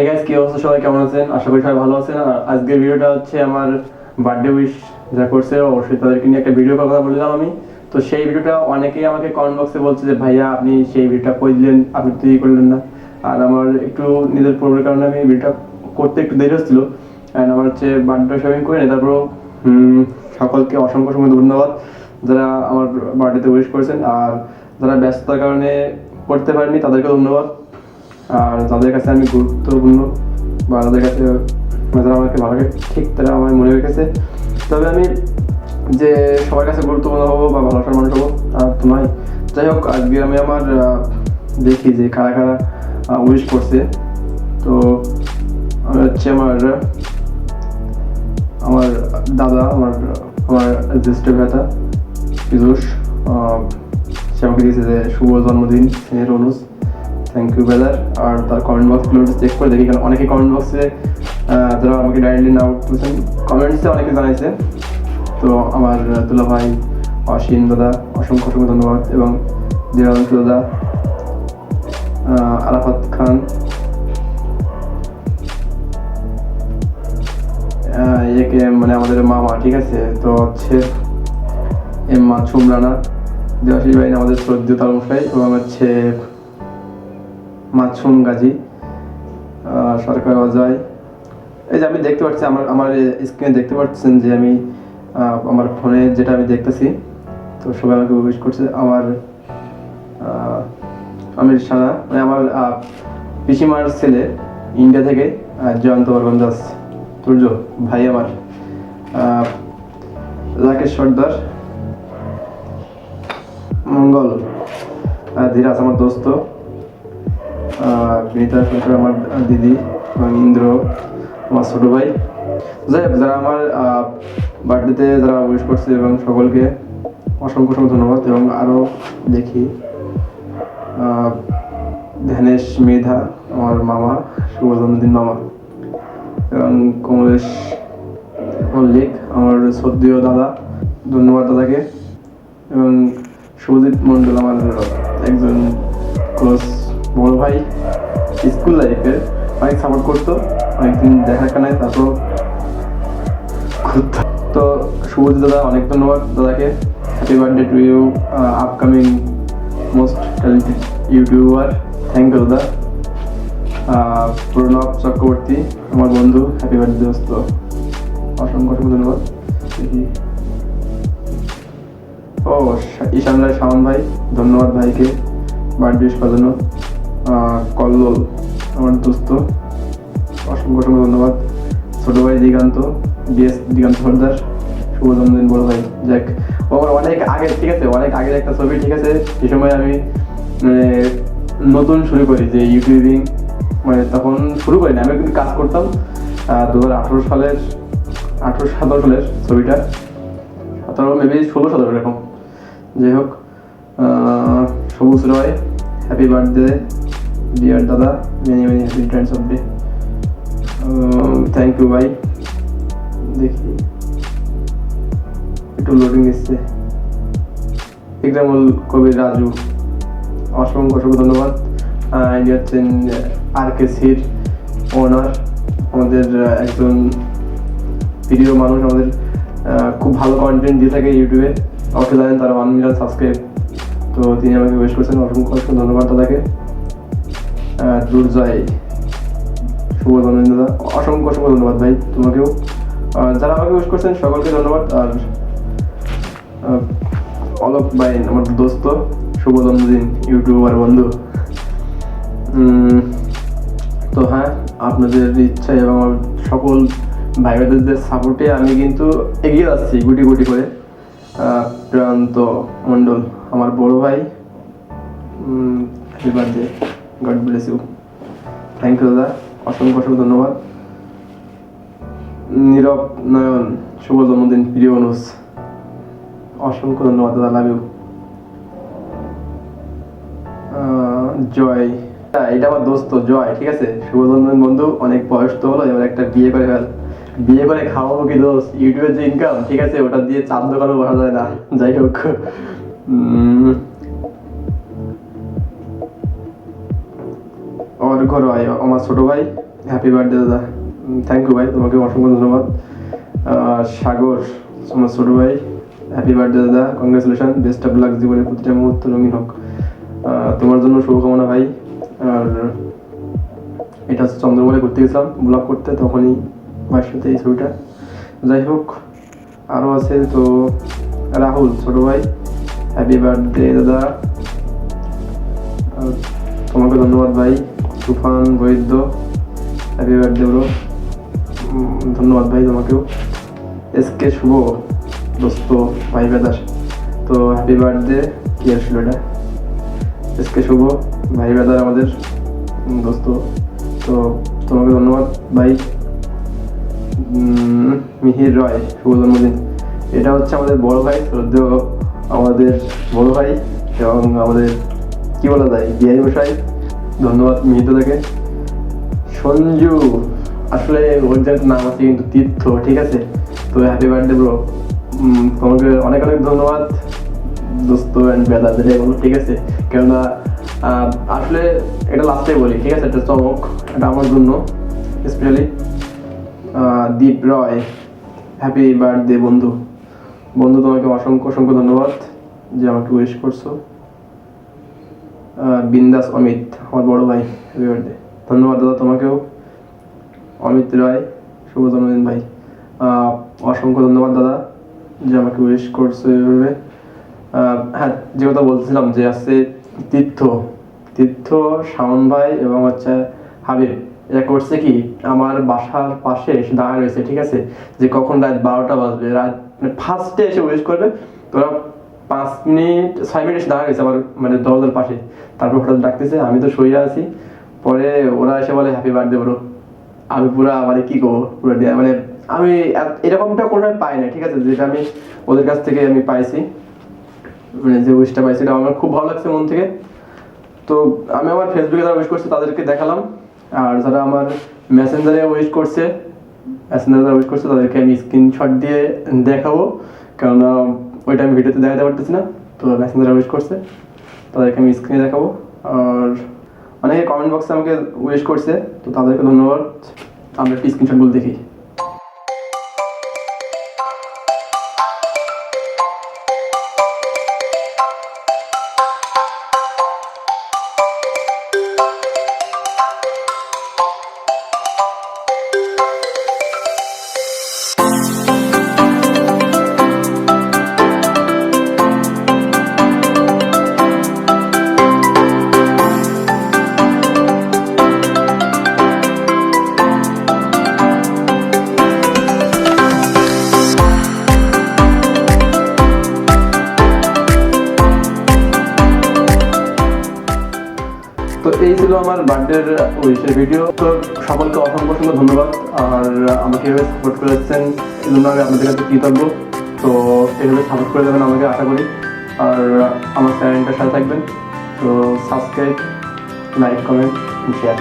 Hey guys কি অবস্থা? সবাই কেমন আছেন? আশা করি সবাই ভালো আছেন। আর আজকের ভিডিওটা হচ্ছে আমার বার্থডে উইশ যা করছে, অবশ্যই তাদেরকে নিয়ে একটা ভিডিও কথা বললাম আমি। তো সেই ভিডিওটা অনেকেই আমাকে কমেন্ট বক্সে বলছে যে, ভাইয়া, আপনি সেই ভিডিওটা করে দিলেন? আপনি তো ই করলেন না। আর আমার একটু নিজের প্রবলেমের কারণে আমি ভিডিওটা করতে একটু দেরি হচ্ছিল। অ্যান্ড আমার হচ্ছে বার্থডে শপিং করে তারপর সকলকে অসংখ্য অসংখ্য ধন্যবাদ যারা আমার বার্থডেতে উইশ করেছেন। আর যারা ব্যস্ততার কারণে করতে পারেনি তাদেরকে ধন্যবাদ। আর যাদের কাছে আমি গুরুত্বপূর্ণ বা যাদের কাছে মানে যারা আমাকে ভালো ঠিক তারা আমার মনে রেখেছে। তবে আমি যে সবার কাছে গুরুত্বপূর্ণ হব বা ভালোবাসার মানুষ হব, তা তো নয়। যাই হোক, আজকে আমি আমার দেখি যে কারা কারা উইশ করছে। তো আমি হচ্ছে আমার আমার দাদা, আমার আমার জ্যেষ্ঠ ভ্রাতা, পীযুষ সে আমাকে দিয়েছে যে শুভ জন্মদিন, স্নেহের অনুজ। থ্যাংক ইউ ব্রাদার আর তার কমেন্ট বক্সগুলো চেক করে দেখি, কারণ অনেকে কমেন্ট বক্সে যারা আমাকে ডাইরেক্টলি নাও করছেন কমেন্টসে অনেকে জানাইছে। তো আমার দুলা ভাই, অসীম দাদা, অসংখ্য অসংখ্য ধন্যবাদ এবং দিরান্ত দাদা আরাফাত খান। একে মানে আমাদের মামা, ঠিক আছে? তো হচ্ছে এম মাছুম রানা দেবাশিস ভাই, আমাদের শ্রদ্ধীয় তালমশাই এবং হচ্ছে মাছুম গাজী সরকার অজয়। এই যে আমি দেখতে পাচ্ছি, আমার আমার স্ক্রিনে দেখতে পাচ্ছেন যে আমি আমার ফোনে যেটা আমি দেখতেছি, তো সবাই আমাকে উইশ করছে, আমার আমির সানা মানে আমার পিসিমার ছেলে, ইন্ডিয়া থেকে জয়ন্ত বর্মন দাস, তুর্য, ভাই আমার রাকেশ সর্দার, মঙ্গল ধীরাজ আমার দোস্ত বিনীতা সরকার আমার দিদি, এবং ইন্দ্র, আমার ছোট ভাই। যাই হোক, যারা আমার বার্থডেতে যারা উইশ করছে এবং সকলকে অসংখ্য অসংখ্য ধন্যবাদ, এবং আরও দেখি ধ্যানেশ মেধা, আমার মামা শুভ মামা, এবং কমলেশ মল্লিক, আমার শ্রদ্ধেয় দাদা, ধন্যবাদ দাদাকে, এবং শুভজিৎ মণ্ডল, আমার ভাই স্কুল লাইফের অনেক সাপোর্ট করতো অনেকদিন দেখা কানায় তারপর ঘুরতো। তো শুভজিৎ দাদা অনেক ধন্যবাদ দাদাকে। Happy birthday to you upcoming most talented YouTuber thank you দাদা। প্রণব চক্রবর্তী আমার বন্ধু। হ্যাপি বার্থডে দোস্ত। অসংখ্য অসংখ্য ধন্যবাদ। ও ঈশান রায় শাওন ভাই ধন্যবাদ ভাইকে। বার্থডে আহ, কল্লোল, আমার দোস্ত। অসংখ্য অসংখ্য ধন্যবাদ। ছোট ভাই দিগান্ত ডিএস দিগান্ত সর্দার শুভ জন্মদিন বড় ভাই। যাক, ও অনেক আগে, ঠিক আছে, অনেক আগের একটা ছবি, ঠিক আছে? সে সময় আমি মানে নতুন শুরু করি যে ইউটিউবিং। মানে তখন শুরু করি না আমি কিন্তু কাজ করতাম দু হাজার আঠেরো সালের, আঠেরো সতেরো সালের ছবিটা। সতেরো মেবি ষোলো সতেরো এরকম। যাই হোক Sabuj Roy happy birthday dear দাদা many many happy returns of day thank you ভাই দেখি একটু লোডিং দিচ্ছে ইকরামুল কবির রাজু অসংখ্য অসংখ্য ধন্যবাদ। ইনি হচ্ছেন আর কে সির ওনার আমাদের একজন প্রিয় মানুষ, আমাদের খুব ভালো কন্টেন্ট দিয়ে থাকে ইউটিউবে অবশ্যই জানেন তারা ওয়ান মিলিয়ন সাবস্ক্রাইব তো তিনি আমাকে উইশ করেছেন অসংখ্য অসংখ্য ধন্যবাদ দাদাকে। দুর্জয় শুভ জন্মদিন দাদা অসংখ্য অসংখ্য ধন্যবাদ ভাই তোমাকেও। যারা আমাকে উইশ করছেন সকলকে ধন্যবাদ। আর অলোক ভাই আমার দোস্ত শুভ জন্মদিন ইউটিউবার বন্ধু। তো হ্যাঁ আপনাদের ইচ্ছা এবং আমার সকল ভাই বোনদের সাপোর্টে আমি কিন্তু এগিয়ে যাচ্ছি গুটি গুটি করে। প্রান্ত মণ্ডল, আমার বড় ভাই। Birthday god bless you thank you দাদা। অসংখ্য অসংখ্য ধন্যবাদ। নীরব নয়ন শুভ জন্মদিন প্রিয় অনুজ। অসংখ্য ধন্যবাদ দাদা। Love you Joy. হ্যাঁ, এটা আমার দোস্ত জয় ঠিক আছে? শুভ জন্মদিন বন্ধু। অনেক বয়স তো হলো এবার একটা বিয়ে করে ফেল। বিয়ে করে খাওয়াবো কি দোষ? ইউটিউবের যে ইনকাম ঠিক আছে? ওটা দিয়ে চার দোকানও বসা যায় না। যাই হোক। উম, অর্ঘ রয় আমার ছোট ভাই। হ্যাপি বার্থডে দাদা। থ্যাংক ইউ ভাই তোমাকে অসংখ্য ধন্যবাদ। সাগর আমার ছোট ভাই। হ্যাপি বার্থডে দাদা। কংগ্রেচুলেশন বেস্ট অফ লাক জীবনের প্রতিটা মুহূর্ত রঙিন হোক। তোমার জন্য শুভকামনা ভাই। আর এটা হচ্ছে চন্দ্রমলে ঘুরতে গেছিলাম ব্লগ করতে তখনই ভাইয়ের সাথে এই ছবিটা। যাই হোক আরও আছে তো রাহুল ছোট ভাই। হ্যাপি বার্থডে দাদা। তোমাকে ধন্যবাদ ভাই। Tufan, Baidya happy birthday bro ধন্যবাদ ভাই তোমাকেও। এস কে শুভ, দোস্ত, ভাই বেদার তো হ্যাপি বার্থডে কি আসলো এটা? এস কে শুভ, ভাই বেদার আমাদের দোস্ত। তো তোমাকে ধন্যবাদ ভাই। মিহির রয়, শুভ জন্মদিন। এটা হচ্ছে আমাদের বড় ভাই, শ্রদ্ধেয় আমাদের বড় ভাই এবং আমাদের, কি বলা যায় বিহারি মশাই ধন্যবাদ মিহিতদাকে সঞ্জু, আসলে ওর যে একটা নাম আছে কিন্তু তীর্থ, ঠিক আছে? তো হ্যাপি বার্থডে ব্রো তোমাকে অনেক অনেক ধন্যবাদ দোস্ত অ্যান্ড বলো ঠিক আছে? কেননা আসলে এটা লাস্টে বলি, ঠিক আছে? একটা চমক, এটা আমার জন্য specially Deep Roy. Happy birthday বন্ধু। বন্ধু, তোমাকে অসংখ্য অসংখ্য ধন্যবাদ যে আমাকে উইশ করছ। বিন্দাস অমিত আমার বড় ভাই হ্যাপি ধন্যবাদ দাদা তোমাকেও। অমিত রায় শুভ জন্মদিন ভাই। অসংখ্য ধন্যবাদ দাদা যে আমাকে উইশ করছ আহ, হ্যাঁ যে কথা বলছিলাম যে আছে তীর্থ। তীর্থ শাওন ভাই এবং হচ্ছে হাবিব। এটা করছে কি আমার বাসার পাশে এসে দাঁড়া রয়েছে ঠিক আছে? যে কখন রাত বারোটা বাজবে রাত ফার্স্টে এসে উইশ করবে। তোরা পাঁচ মিনিট, ছয় মিনিট দাঁড়া রয়েছে আমার মানে দরজার পাশে। তারপর হঠাৎ ডাকতেছে, আমি তো শুয়ে আছি। পরে ওরা এসে বলে হ্যাপি বার্থডে ব্রো আমি পুরা মানে কি করব? পুরো মানে আমি এরকমটা কোনোভাবে পাই না ঠিক আছে? যেটা আমি ওদের কাছ থেকে আমি পাইছি। মানে যে উইশটা পাইছি, এটা আমার খুব ভালো লাগছে মন থেকে। তো আমি আমার ফেসবুকে যারা উইশ করছে, তাদেরকে দেখালাম। আর যারা আমার মেসেঞ্জারে উইশ করছে মেসেঞ্জারে যারা উইশ করছে, তাদেরকে আমি স্ক্রিনশট দিয়ে দেখাবো। কেননা ওইটা আমি ভিডিওতে দেখাতে পারতেছি না, তো মেসেঞ্জারে উইশ করছে। তাদেরকে আমি স্ক্রিনে দেখাবো। আর অনেকে কমেন্ট বক্সে আমাকে উইশ করছে, তো তাদেরকে ধন্যবাদ। আমরা একটি স্ক্রিনশটগুলো দেখি। আমার বার্থডের উইশের ভিডিও তো সকলকে অসংখ্য অসংখ্য ধন্যবাদ। আর আমাকে এভাবে সাপোর্ট করে এই জন্য আমি আপনাদের কাছে কৃতজ্ঞ। তো এভাবে সাপোর্ট করে দেবেন আমাকে, আশা করি। আর আমার চ্যানেলটার সাথে থাকবেন। তো সাবস্ক্রাইব লাইক কমেন্ট শেয়ার